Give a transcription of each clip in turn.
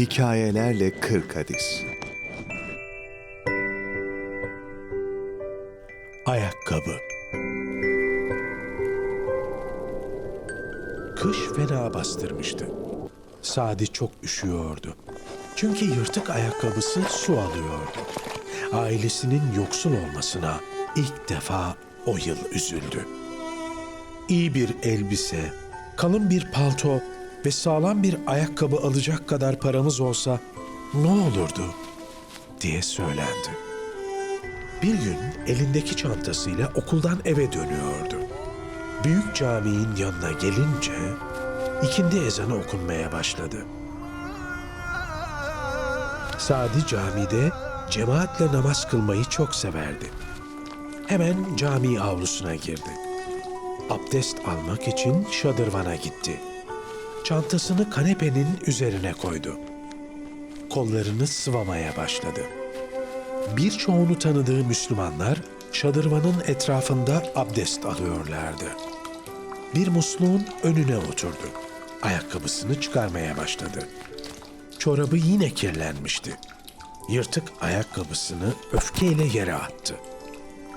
Hikayelerle Kırk Hadis Ayakkabı Kış fena bastırmıştı. Sadi çok üşüyordu. Çünkü yırtık ayakkabısı su alıyordu. Ailesinin yoksul olmasına ilk defa o yıl üzüldü. İyi bir elbise, kalın bir palto ve sağlam bir ayakkabı alacak kadar paramız olsa ne olurdu diye söylendi. Bir gün elindeki çantasıyla okuldan eve dönüyordu. Büyük caminin yanına gelince ikindi ezanı okunmaya başladı. Sadi camide cemaatle namaz kılmayı çok severdi. Hemen cami avlusuna girdi. Abdest almak için şadırvana gitti. Çantasını kanepenin üzerine koydu. Kollarını sıvamaya başladı. Birçoğunu tanıdığı Müslümanlar şadırvanın etrafında abdest alıyorlardı. Bir musluğun önüne oturdu. Ayakkabısını çıkarmaya başladı. Çorabı yine kirlenmişti. Yırtık ayakkabısını öfkeyle yere attı.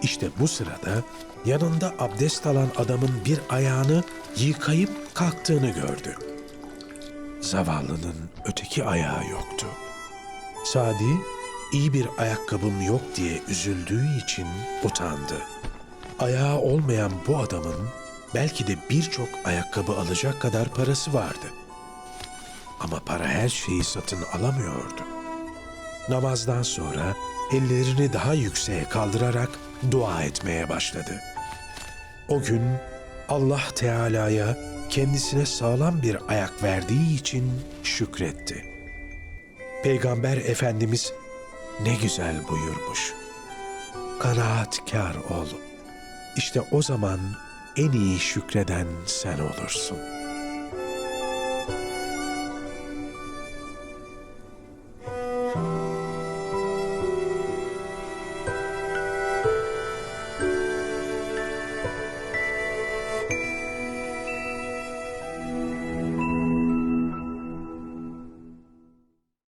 İşte bu sırada yanında abdest alan adamın bir ayağını yıkayıp kalktığını gördü. Zavallının öteki ayağı yoktu. Sadi iyi bir ayakkabım yok diye üzüldüğü için utandı. Ayağı olmayan bu adamın belki de birçok ayakkabı alacak kadar parası vardı. Ama para her şeyi satın alamıyordu. Namazdan sonra ellerini daha yükseğe kaldırarak dua etmeye başladı. O gün Allah Teala'ya kendisine sağlam bir ayak verdiği için şükretti. Peygamber Efendimiz ne güzel buyurmuş. Kanaatkar ol. İşte o zaman en iyi şükreden sen olursun.''